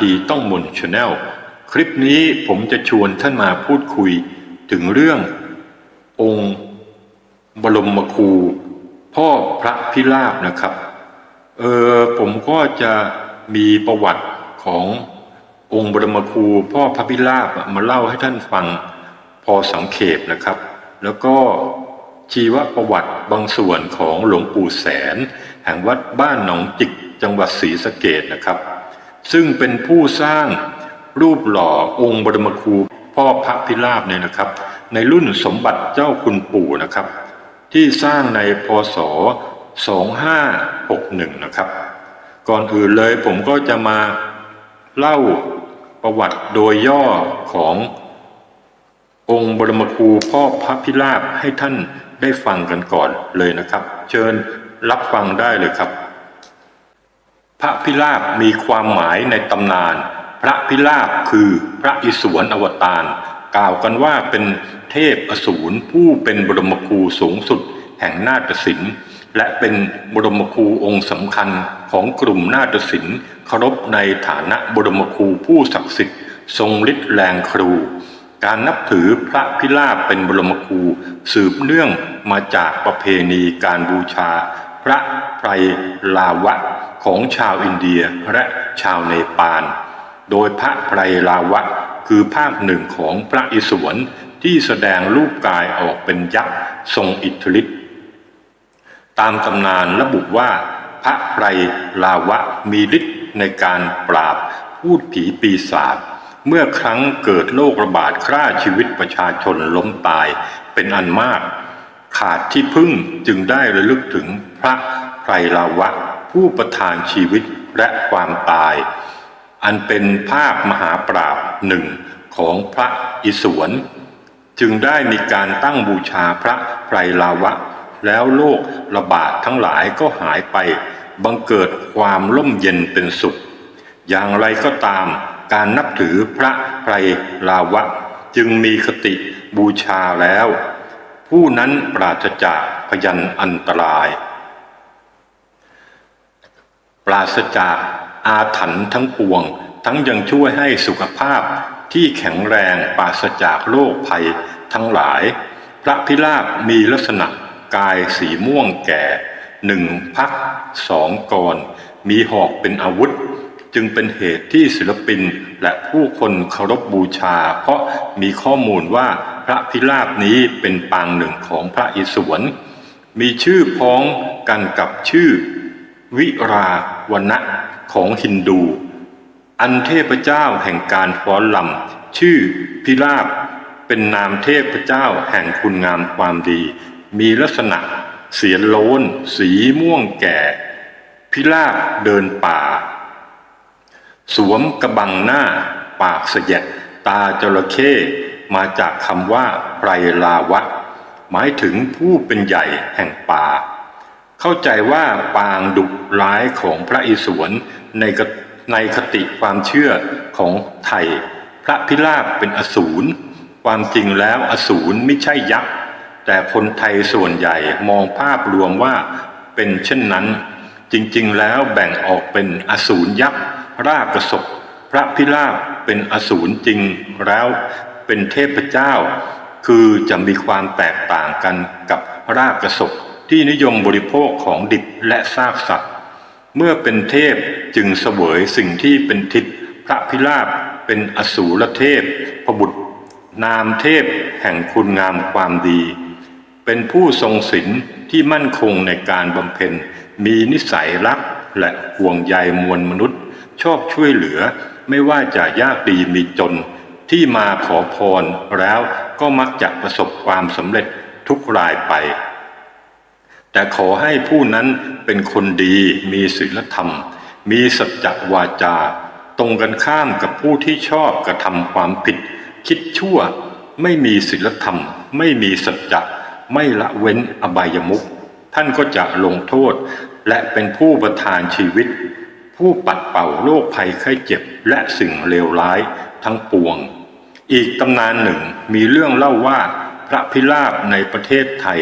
ทีต้องมนชาแนลคลิปนี้ผมจะชวนท่านมาพูดคุยถึงเรื่ององค์บรมครูพ่อพระพิราบนะครับ เออผมก็จะมีประวัติขององค์บรมครูพ่อพระพิราบมาเล่าให้ท่านฟังพอสังเขปนะครับ แล้วก็ชีวประวัติบางส่วนของหลวงปู่แสน แห่งวัดบ้านหนองจิกจังหวัดศรีสะเกดนะครับ ซึ่งเป็นผู้สร้างรูปหล่อองค์บรมครูพ่อพระพิราบเนี่ยนะครับ ในรุ่นสมบัติเจ้าคุณปู่นะครับ ที่สร้างในพศ 2561 นะครับ ก่อนอื่นเลยผมก็จะมาเล่าประวัติโดยย่อขององค์บรมครูพ่อพระพิราบให้ท่านได้ฟังกันก่อนเลยนะครับ เชิญรับฟังได้เลยครับ พระพิราบมีความหมายในตำนาน พระพิราบคือพระอิศวรอวตารกล่าวกันว่าเป็นเทพอสูรผู้เป็นบรมครูสูงสุด แห่งนาฏศิลป์และเป็นบรมครูองค์สำคัญของกลุ่มนาฏศิลป์เคารพในฐานะบรมครูผู้ศักดิ์สิทธิ์ ทรงฤทธิ์แรงครู การนับถือพระพิราบเป็นบรมครูสืบเนื่องมาจากประเพณีการบูชา พระไพรลาวะ ของชาวอินเดียและชาวเนปาล โดยพระไพรลาวะคือภาคหนึ่งของพระอิศวรที่แสดงรูปกายออกเป็นยักษ์ทรงอิทธิฤทธิ์ตามตำนานระบุว่าพระไพรลาวะมีฤทธิ์ในการปราบพูดผีปีศาจเมื่อครั้งเกิดโรคระบาดฆ่าชีวิตประชาชนล้มตายเป็นอันมาก ขาดที่พึ่งจึงได้ระลึกถึงพระไพรลาวะ ผู้ประทานชีวิตและความตาย อันเป็นภาพมหาปราบหนึ่งของพระอิศวร จึงได้มีการตั้งบูชาพระไพรลาวะ แล้วโรคระบาดทั้งหลายก็หายไป บังเกิดความร่มเย็นเป็นสุข อย่างไรก็ตามการนับถือพระไพรลาวะ จึงมีคติบูชาแล้ว ผู้นั้นปราศจากพยันอันตราย ราศจากอาถรรพ์ทั้งปวง ทั้งยังช่วยให้สุขภาพที่แข็งแรงปราศจากโรคภัยทั้งหลาย พระพิราบมีลักษณะกายสีม่วงแก่หนึ่งพักสองกร มีหอกเป็นอาวุธ จึงเป็นเหตุที่ศิลปินและผู้คนเคารพบบูชา เพราะมีข้อมูลว่าพระพิราบนี้เป็นปางหนึ่งของพระอิศวรมีชื่อพ้องกันกับชื่อ วิราวณะของฮินดู อันเทพเจ้าแห่งการฟ้อนลำชื่อพิราบเป็นนามเทพเจ้าแห่งคุณงามความดี มีลักษณะเสียนโลนสีม่วงแก่ พิราบเดินป่า สวมกระบังหน้า ปากเสยดตาจระเข้มาจากคำว่าไพรลาวะ หมายถึงผู้เป็นใหญ่แห่งป่า เข้าใจว่าปางดุร้ายของพระอิศวรในในคติความเชื่อของไทย พระพิราบเป็นอสูรความจริงแล้วอสูรไม่ใช่ยักษ์แต่คนไทยส่วนใหญ่มองภาพรวมว่าเป็นเช่นนั้น จริงๆแล้วแบ่งออกเป็นอสูรยักษ์รากกระสบพระพิราบเป็นอสูรจริงแล้วเป็นเทพเจ้า คือจะมีความแตกต่างกันกับรากกระสบ ที่นิยมบริโภคของดิบและซากสัตว์ เมื่อเป็นเทพจึงเสวยสิ่งที่เป็นทิศพระพิราบเป็นอสูรเทพพบุตร นามเทพแห่งคุณงามความดี เป็นผู้ทรงศีลที่มั่นคงในการบำเพ็ญ มีนิสัยรักและห่วงใยมวลมนุษย์ ชอบช่วยเหลือไม่ว่าจะยากดีมีจนที่มาขอพรแล้วก็มักจะประสบความสำเร็จทุกรายไป แต่ขอให้ผู้นั้นเป็นคนดีมีศีลธรรม มีสัจจวาจาตตรงกันข้ามกับผู้ที่ชอบกระทำความผิด คิดชั่ว ไม่มีศีลธรรม ไม่มีสัจจะไม่ละเว้นอบายมุขท่านก็จะลงโทษ และเป็นผู้ประทานชีวิต ผู้ปัดเป่าโรคภัยไข้เจ็บและสิ่งเลวร้ายทั้งปวง อีกตำนานหนึ่งมีเรื่องเล่าว่าพระพิราบในประเทศไทย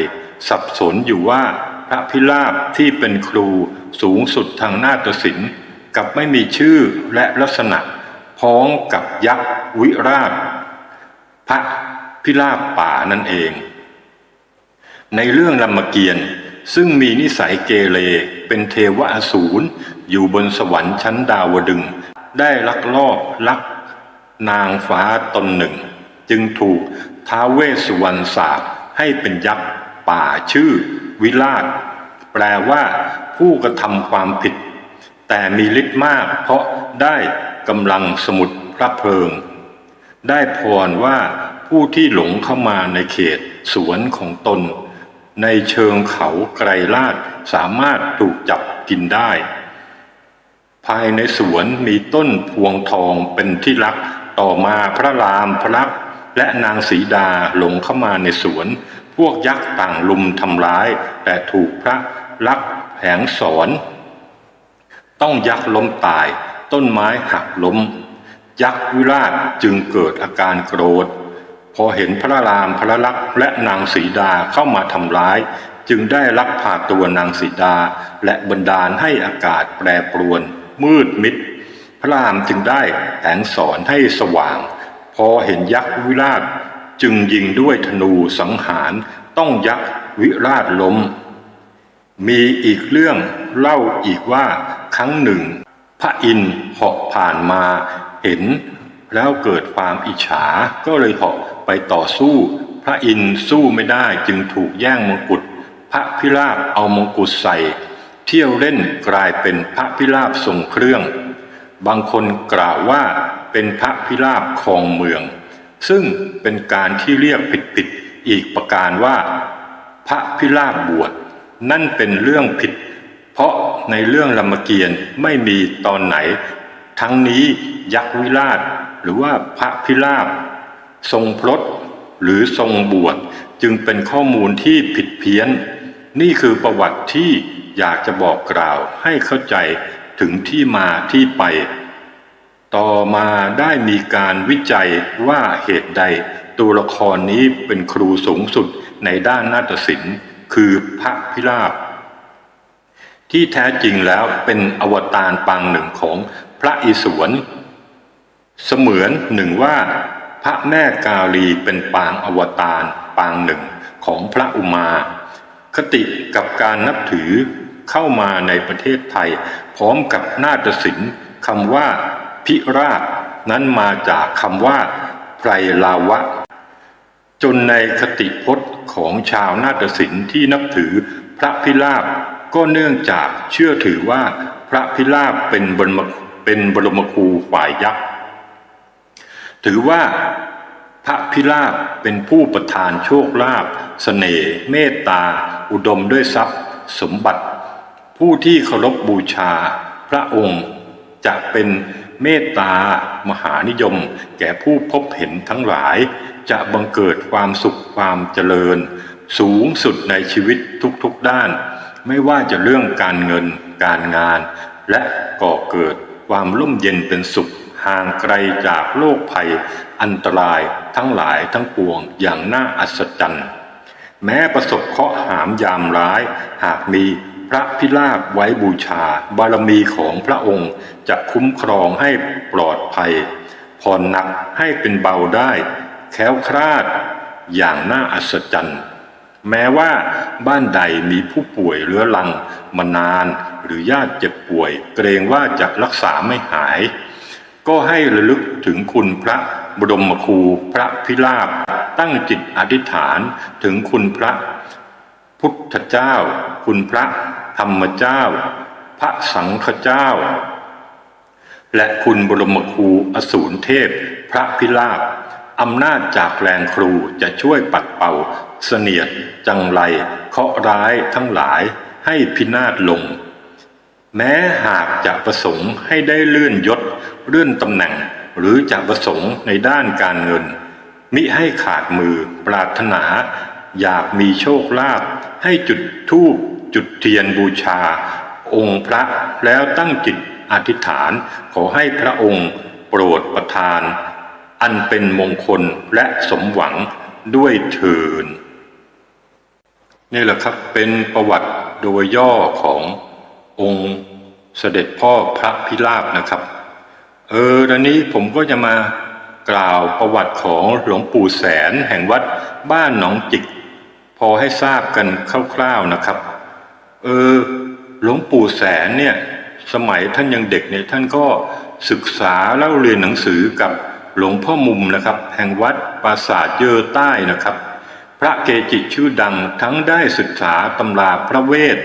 สับสนอยู่ว่าพระพิราบที่เป็นครูสูงสุดทางนาฏศิลป์กับไม่มีชื่อและลักษณะ พ้องกับยักษ์วิราชพระพิราบป่านั่นเอง ในเรื่องรามเกียรติซึ่งมีนิสัยเกเรเป็นเทวอสูรอยู่บนสวรรค์ชั้นดาวดึง ได้ลักลอบลักนางฟ้าตนหนึ่ง จึงถูกท้าเวสสุวรรณสาปให้เป็นยักษ์ ป่าชื่อ วิราชแปลว่า ผู้กระทำความผิด แต่มีฤทธิ์มาก เพราะได้กำลังสมุดพระเพลิง ได้พรว่าผู้ที่หลงเข้ามาในเขตสวนของตน ในเชิงเขาไกรลาดสามารถถูกจับกินได้ ภายในสวนมีต้นพวงทองเป็นที่รักต่อมาพระรามพระลักษ์และนางสีดาหลงเข้ามาในสวน พวกยักษ์ต่างลุมทำร้าย แต่ถูกพระลักแผงสอน ต้องยักษ์ล้มตาย ต้นไม้หักล้ม ยักษ์วิราชจึงเกิดอาการโกรธ พอเห็นพระรามพระลักษณ์และนางสีดาเข้ามาทำร้าย จึงได้ลักพาตัวนางสีดา และบันดาลให้อากาศแปรปรวน มืดมิด พระรามจึงได้แผงสอนให้สว่าง พอเห็นยักษ์วิราช จึงยิงด้วยธนูสังหารต้องยักษ์วิราชล้ม มีอีกเรื่องเล่าอีกว่าครั้งหนึ่ง พระอินทร์เหาะผ่านมาเห็น แล้วเกิดความอิจฉาก็เลยเหาะไปต่อสู้ พระอินทร์สู้ไม่ได้จึงถูกแย่งมงกุฎพระพิราบเอามงกุฎใส่ เที่ยวเล่นกลายเป็นพระพิราบทรงเครื่อง บางคนกล่าวว่าเป็นพระพิราบครองเมือง ซึ่งเป็นการที่เรียกผิดๆอีกประการว่า พระพิราบบวชนั่นเป็นเรื่องผิด เพราะในเรื่องรามเกียรติ์ไม่มีตอนไหน ทั้งนี้ยักษ์วิราชหรือว่าพระพิราบ ทรงพลดหรือทรงบวชจึงเป็นข้อมูลที่ผิดเพี้ยน นี่คือประวัติที่อยากจะบอกกล่าวให้เข้าใจถึงที่มาที่ไป ต่อมาได้มีการวิจัยว่าเหตุใด ตัวละครนี้เป็นครูสูงสุดในด้านนาฏศิลป์ คือพระพิราบ ที่แท้จริงแล้วเป็นอวตารปางหนึ่งของพระอิศวร เสมือนหนึ่งว่า พระแม่กาลีเป็นปางอวตารปางหนึ่งของพระอุมา คติกับการนับถือเข้ามาในประเทศไทย พร้อมกับนาฏศิลป์คำว่า พิราบนั้นมาจากคำว่าไพรลาวะ จนในคติพจน์ของชาวนาฏศิลป์ที่นับถือพระพิราบก็เนื่องจากเชื่อถือว่าพระพิราบเป็นบรมเป็นบรมครูฝ่ายยักษ์ ถือว่าพระพิราบเป็นผู้ประทานโชคลาภเสน่ห์เมตตา อุดมด้วยทรัพย์ สมบัติ ผู้ที่เคารพบูชา พระองค์จะเป็น เมตตามหานิยม แก่ผู้พบเห็นทั้งหลาย จะบังเกิดความสุขความเจริญ สูงสุดในชีวิตทุกๆด้าน ไม่ว่าจะเรื่องการเงินการงาน และก่อเกิดความร่มเย็นเป็นสุขห่างไกลจากโรคภัย อันตรายทั้งหลายทั้งปวงอย่างน่าอัศจรรย์ แม้ประสบเคราะห์หามยามร้าย หากมี พระพิราบไว้บูชา บารมีของพระองค์จะคุ้มครองให้ปลอดภัยผ่อนหนักให้เป็นเบาได้ แค้วคลาด อย่างน่าอัศจรรย์ แม้ว่าบ้านใดมีผู้ป่วยเรื้อรังมานาน หรือญาติเจ็บป่วย เกรงว่าจะรักษาไม่หาย ก็ให้ระลึกถึงคุณพระบรมครูพระพิราบ ตั้งจิตอธิษฐานถึงคุณพระ พุทธเจ้า คุณพระธรรมเจ้า พระสังฆเจ้า และคุณบรมครูอสูรเทพ พระพิราบอำนาจจากแรงครูจะช่วยปัดเป่า เสนียด จังไรเคาะร้ายทั้งหลายให้พินาศลง แม้หากจะประสงค์ให้ได้เลื่อนยศเลื่อนตำแหน่ง หรือจะประสงค์ในด้านการเงิน มิให้ขาดมือปรารถนา อยากมีโชคลาภ ให้จุดธูปจุดเทียนบูชา องค์พระแล้วตั้งจิตอธิษฐานขอให้พระองค์โปรดประทาน อันเป็นมงคลและสมหวังด้วยเทินนี่แหละครับเป็นประวัติโดยย่อขององค์เสด็จพ่อพระพิราบนะครับ เออตอนนี้ผมก็จะมากล่าวประวัติของหลวงปู่แสนแห่งวัดบ้านหนองจิก พอให้ทราบกันคร่าวๆนะครับ เออหลวงปู่แสนเนี่ย สมัยท่านยังเด็กเนี่ยท่านก็ศึกษาแล้วเรียนหนังสือกับหลวงพ่อมุมนะครับ แห่งวัดปราสาทเยอใต้นะครับ พระเกจิชื่อดังทั้งได้ศึกษาตำราพระเวท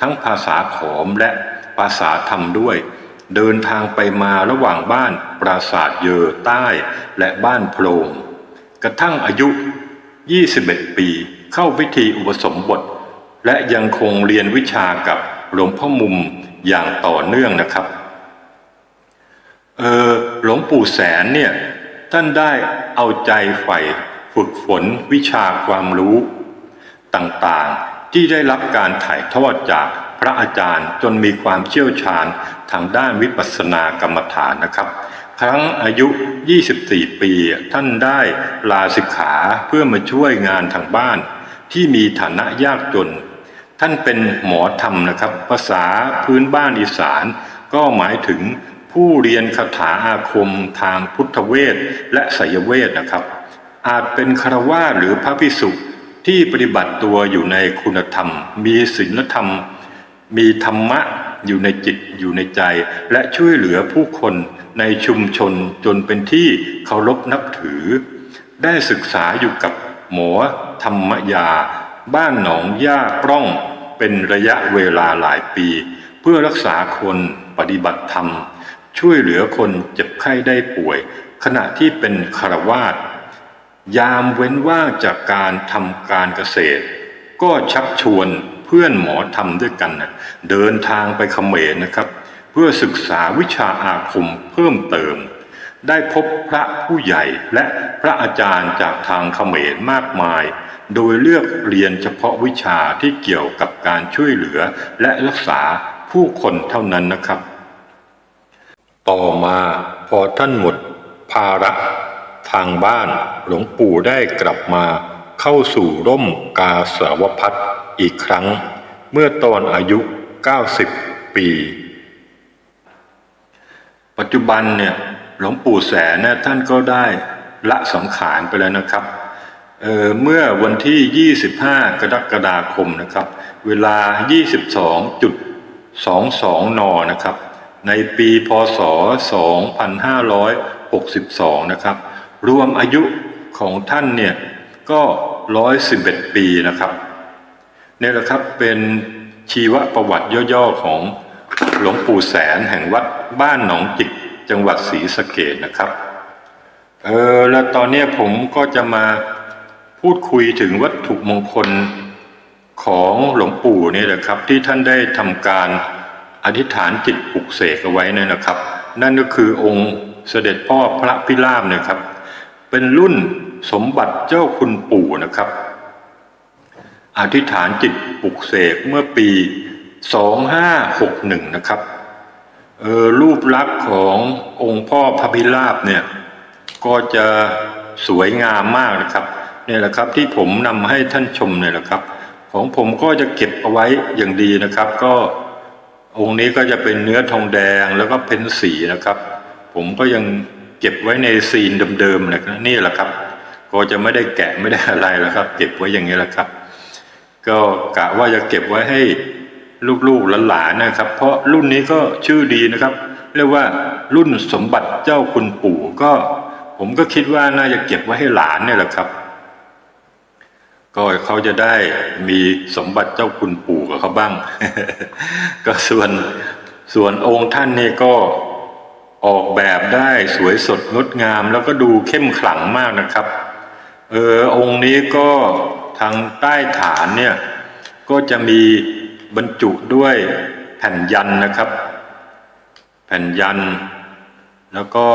ทั้งภาษาขอมและภาษาธรรมด้วย เดินทางไปมาระหว่างบ้านปราสาทเยอใต้และบ้านโพรงกระทั่งอายุ 21 ปี เข้าพิธีอุปสมบท และยังคงเรียนวิชากับหลวงพ่อมุมอย่างต่อเนื่องนะครับ เออหลวงปู่แสนเนี่ยท่านได้เอาใจใฝ่ฝึกฝนวิชาความรู้ต่างๆ ที่ได้รับการถ่ายทอดจากพระอาจารย์จนมีความเชี่ยวชาญทางด้านวิปัสสนากรรมฐานนะครับ ครั้งอายุ 24 ปี ท่านได้ลาสิกขาเพื่อมาช่วยงานทางบ้าน ที่มีฐานะยากจน ท่านเป็นหมอธรรมนะครับ ภาษาพื้นบ้านอีสาน ก็หมายถึงผู้เรียนคาถาอาคมทางพุทธเวทและไสยเวทนะครับ อาจเป็นคารวาหรือพระพิสุที่ปฏิบัติตัวอยู่ในคุณธรรม มีศีลธรรม มีธรรมะอยู่ในจิตอยู่ในใจ และช่วยเหลือผู้คนในชุมชนจนเป็นที่เคารพนับถือ ได้ศึกษาอยู่กับหมอ ธรรมยา บ้านหนองย่าปล้องเป็นระยะเวลาหลายปี เพื่อรักษาคนปฏิบัติธรรม ช่วยเหลือคนเจ็บไข้ได้ป่วย ขณะที่เป็นคารวาสยามเว้นว่างจากการทำการเกษตร ก็ชักชวนเพื่อนหมอทำด้วยกันนะเดินทางไปเขมรนะครับ เพื่อศึกษาวิชาอาคมเพิ่มเติม ได้พบพระผู้ใหญ่และพระอาจารย์จากทางเขมรมากมาย โดยเลือกเรียนเฉพาะวิชาที่เกี่ยวกับการช่วยเหลือและรักษาผู้คนเท่านั้นนะครับ ต่อมาพอท่านหมดภาระทางบ้านหลวงปู่ได้กลับมาเข้าสู่ร่มกาสาวพัฒอีกครั้ง เมื่อตอนอายุ 90 ปี ปัจจุบันเนี่ยหลวงปู่แสนเนี่ยท่านก็ได้ละสังขารไปแล้วนะครับ เเมื่อวันที่ 25 กรกฎาคมนะครับ เวลา 22.22 น นะครับ ในปีพศ 2562 นะครับ รวมอายุของท่านเนี่ยก็ 111 ปีนะครับนี่แหละครับเป็นชีวประวัติย่อๆของหลวงปู่แสนแห่งวัดบ้านหนองจิกจังหวัดศรีสะเกดนะครับ เออแล้วตอนนี้ผมก็จะมา พูดคุยถึงวัตถุมงคลของหลวงปู่นี่แหละครับ ที่ท่านได้ทำการอธิษฐานจิตปลุกเสกเอาไว้นี่นะครับ นั่นก็คือองค์เสด็จพ่อพระพิราบเนี่ยครับ เป็นรุ่นสมบัติเจ้าคุณปู่นะครับ อธิษฐานจิตปลุกเสกเมื่อปี 2561 นะครับเออรูปลักษณ์ขององค์พ่อพระพิราบเนี่ยก็จะสวยงามมากนะครับ เนี่ยแหละครับที่ผมนำให้ท่านชมเนี่ยแหละครับ ของผมก็จะเก็บเอาไว้อย่างดีนะครับ ก็องค์นี้ก็จะเป็นเนื้อทองแดงแล้วก็เพ้นสีนะครับ ผมก็ยังเก็บไว้ในซีนเดิมๆนะนี่แหละครับ ก็จะไม่ได้แกะไม่ได้อะไรแล้วครับ เก็บไว้อย่างนี้แหละครับ ก็กะว่าจะเก็บไว้ให้ลูกๆหลานๆนะครับ เพราะรุ่นนี้ก็ชื่อดีนะครับ เรียกว่ารุ่นสมบัติเจ้าคุณปู่ก็ ผมก็คิดว่าน่าจะเก็บไว้ให้หลานเนี่ยแหละครับ ก็เขาจะได้มีสมบัติเจ้าคุณปู่กับเขาบ้าง ก็ส่วนส่วนองค์ท่านนี่ก็ออกแบบได้สวยสดงดงาม แล้วก็ดูเข้มขลังมากนะครับ เออองค์นี้ก็ทางใต้ฐานเนี่ย ก็จะมีบรรจุด้วยแผ่นยันนะครับ แผ่นยัน แล้วก็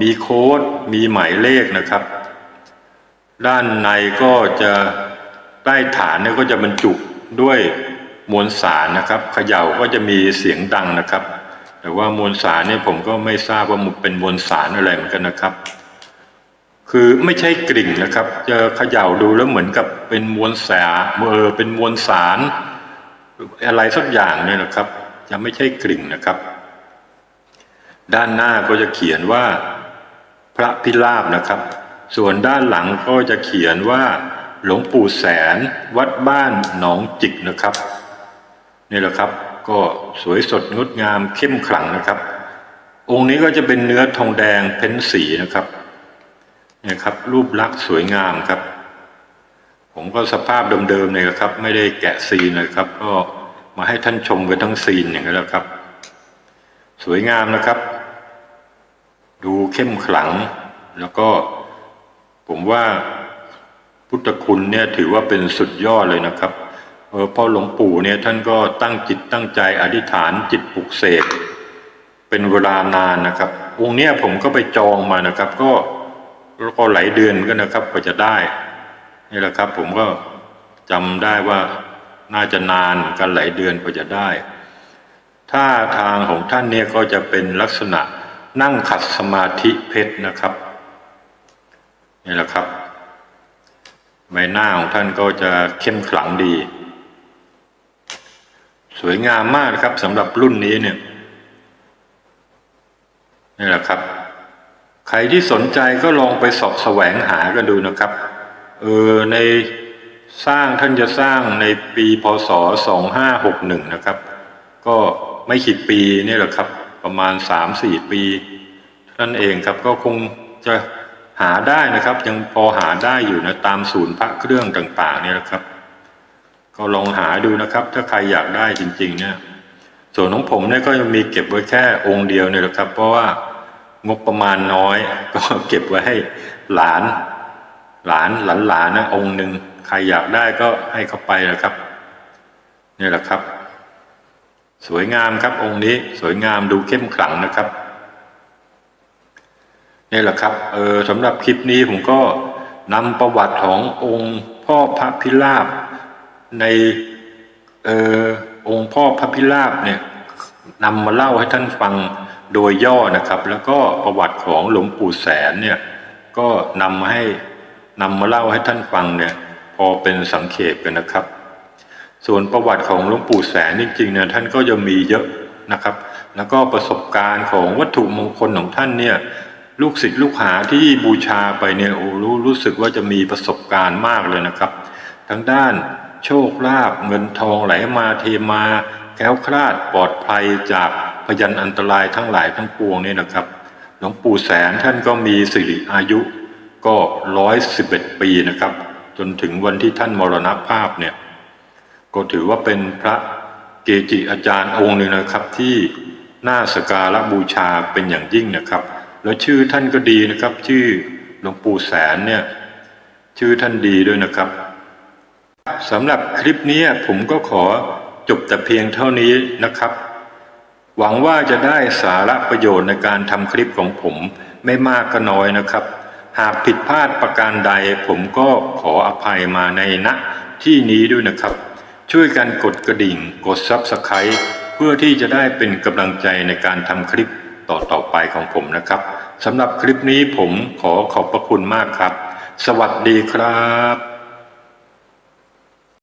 มีโค้ดมีหมายเลขนะครับ ด้านในก็จะ ใต้ฐานเนี่ยก็จะบรรจุด้วยมวลสารนะครับเขย่าก็จะมีเสียงดังนะครับ แต่ว่ามวลสารเนี่ยผมก็ไม่ทราบว่ามันเป็นมวลสารอะไรเหมือนกันนะครับ คือไม่ใช่กริ่งนะครับ จะเขย่าดูแล้วเหมือนกับเป็นมวลสารเออเป็นมวลสาร อะไรสักอย่างเนี่ยนะครับ จะไม่ใช่กริ่งนะครับ ด้านหน้าก็จะเขียนว่าพระพิราบนะครับ ส่วนด้านหลังก็จะเขียนว่า หลวงปู่แสนวัดบ้านหนองจิกนะครับนี่แหละครับก็สวยสดงดงามเข้มขลังนะครับ องค์นี้ก็จะเป็นเนื้อทองแดงเพ้นสีนะครับนี่ครับรูปลักษณ์สวยงามครับ ผมก็สภาพเดิมๆเลยครับ ไม่ได้แกะซีนเลยครับ ก็มาให้ท่านชมกันทั้งซีนอย่างนี้แล้วครับ สวยงามนะครับ ดูเข้มขลัง แล้วก็ผมว่า พุทธคุณเนี่ยถือว่าเป็นสุดยอดเลยนะครับเออพ่อหลวงปู่เนี่ยท่านก็ตั้งจิตตั้งใจอธิษฐานจิตปลุกเสกเป็นเวลานานนะครับ องค์เนี้ยผมก็ไปจองมานะครับ ก็ก็หลายเดือนก็นะครับกว่าจะได้นี่แหละครับ ผมก็จำได้ว่าน่าจะนานกันหลายเดือนกว่าจะได้ท่าทางของท่านเนี่ยก็จะเป็นลักษณะนั่งขัดสมาธิเพชรนะครับนี่แหละครับ ใบหน้าของท่านก็จะเข้มขลังดี สวยงามมากครับสำหรับรุ่นนี้เนี่ยนี่แหละครับ ใครที่สนใจก็ลองไปสอบแสวงหากันดูนะครับเออในสร้างท่านจะสร้างในปีพศ 2561 นะครับ ก็ไม่ขีดปีนี่แหละครับ ประมาณสามสี่ปีนั่นเองครับก็คงจะ หาได้นะครับ ยังพอหาได้อยู่นะตามศูนย์พระเครื่องต่าง ๆ เนี่ยนะครับ ก็ลองหาดูนะครับ ถ้าใครอยากได้จริง ๆ เนี่ย ส่วนของผมเนี่ยก็ยังมีเก็บไว้แค่องค์เดียวเนี่ยแหละครับ เพราะว่างบประมาณน้อย ก็เก็บไว้ให้หลาน หลานหลานหลานนะองค์หนึ่งใครอยากได้ก็ให้เขาไปนะครับนี่แหละครับ สวยงามครับองค์นี้สวยงามดูเข้มขลังนะครับ นี่แหละครับเออสำหรับคลิปนี้ผมก็นำประวัติขององค์พ่อพระพิราบในเออองค์พ่อพระพิราบเนี่ยนำมาเล่าให้ท่านฟังโดยย่อนะครับ แล้วก็ประวัติของหลวงปู่แสนเนี่ยก็นำมาให้นำมาเล่าให้ท่านฟังเนี่ยพอเป็นสังเขปกันนะครับ ส่วนประวัติของหลวงปู่แสนจริงๆเนี่ยท่านก็จะมีเยอะนะครับ แล้วก็ประสบการณ์ของวัตถุมงคลของท่านเนี่ย ลูกศิษย์ลูกหาที่บูชาไปเนี่ยโอ้รู้รู้สึกว่าจะมีประสบการณ์มากเลยนะครับ ทั้งด้านโชคลาภเงินทองไหลมาเทมาแคล้วคลาดปลอดภัยจากพยันอันตรายทั้งหลายทั้งปวงนี่นะครับหลวงปู่แสนท่านก็มีสิริอายุก็ร้อยสิบเอ็ดปีนะครับ จนถึงวันที่ท่านมรณภาพเนี่ยก็ถือว่าเป็นพระเกจิอาจารย์องค์หนึ่งนะครับที่น่าสการะบูชาเป็นอย่างยิ่งนะครับ แล้วชื่อท่านก็ดีนะครับ ชื่อหลวงปู่แสนเนี่ย ชื่อท่านดีด้วยนะครับสำหรับคลิปนี้ผมก็ขอจบแต่เพียงเท่านี้นะครับ หวังว่าจะได้สาระประโยชน์ในการทำคลิปของผมไม่มากก็น้อยนะครับ หากผิดพลาดประการใดผมก็ขออภัยมาในณที่นี้ด้วยนะครับ ช่วยกันกดกระดิ่ง กดซับสไคร b ์เพื่อที่จะได้เป็นกำลังใจในการทำคลิป ต่อไปของผมนะครับสำหรับคลิปนี้ผมขอขอบพระคุณมากครับ สวัสดีครับ